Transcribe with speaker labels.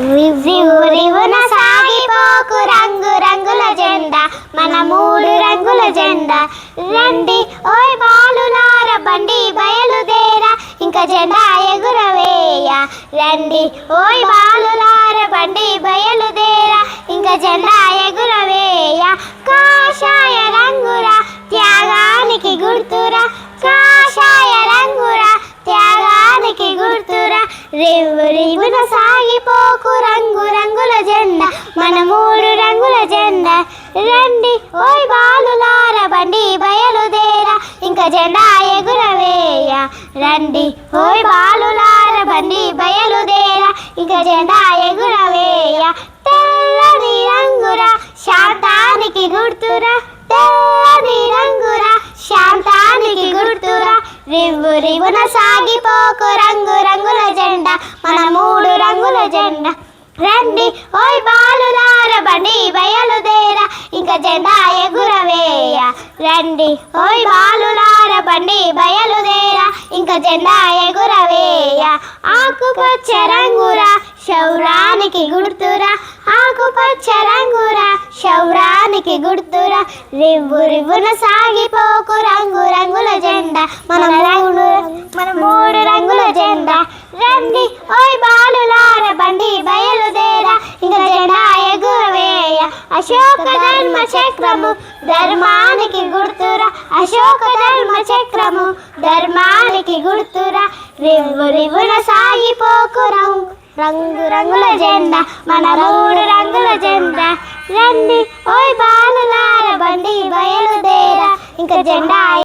Speaker 1: రివున సాగిపోకు రంగు రంగుల జెండా మన మూడు రంగుల జెండా. రండి ఓయ్ బాలులార బండి బయలుదేరా ఇంకా జెండా ఎగురవేయ. రండి ఓయ్ బాలులార బండి బయలుదేరా రేవు రేవున సాగిపోకు రంగు రంగుల జెండా మన మూడు రంగుల జెండా. రండి ఓయ్ బాలులార బండి బయలుదేరా ఇంకా జెండా ఎగురవేయ. రండి ఓయ్ బాలులార బండి బయలుదేరా ఇంకా జెండా ఎగురవేయ. తెల్లని రంగురా శాంతానికి గుర్తురా. తెల్లని రంగురా శాంతానికి గుర్తురా. రివ్వు రివున సాగిపోకు రండి ఓయ్ బాలులార బండి బయలుదేరా ఇంకా జెండా ఎగురవేయ. రండి ఓయ్ బాలులార బండి బయలుదేరా ఇంకా జెండా ఎగురవేయ. ఆకుపచ్చ రంగురా శౌరానికి గుర్తురా. ఆకుపచ్చ రంగురా శౌరానికి గుర్తురా. రివ్వు రివ్వున సాగిపోకు రంగు రంగుల జెండా. మన రంగు మన మూడు రంగుల జెండా. రండి ఓయ్ అశోక ధర్మ చక్రము ధర్మానికి గుర్తురా. అశోక ధర్మ చక్రము ధర్మానికి గుర్తురా. రివ్వు రివ్వున సాగిపోకు రంగు రంగు రంగుల జెండా మన మూడు రంగుల జెండా. రండి ఓయ్ బాలులార బండి బయలుదేరా. ఇంకా జెండా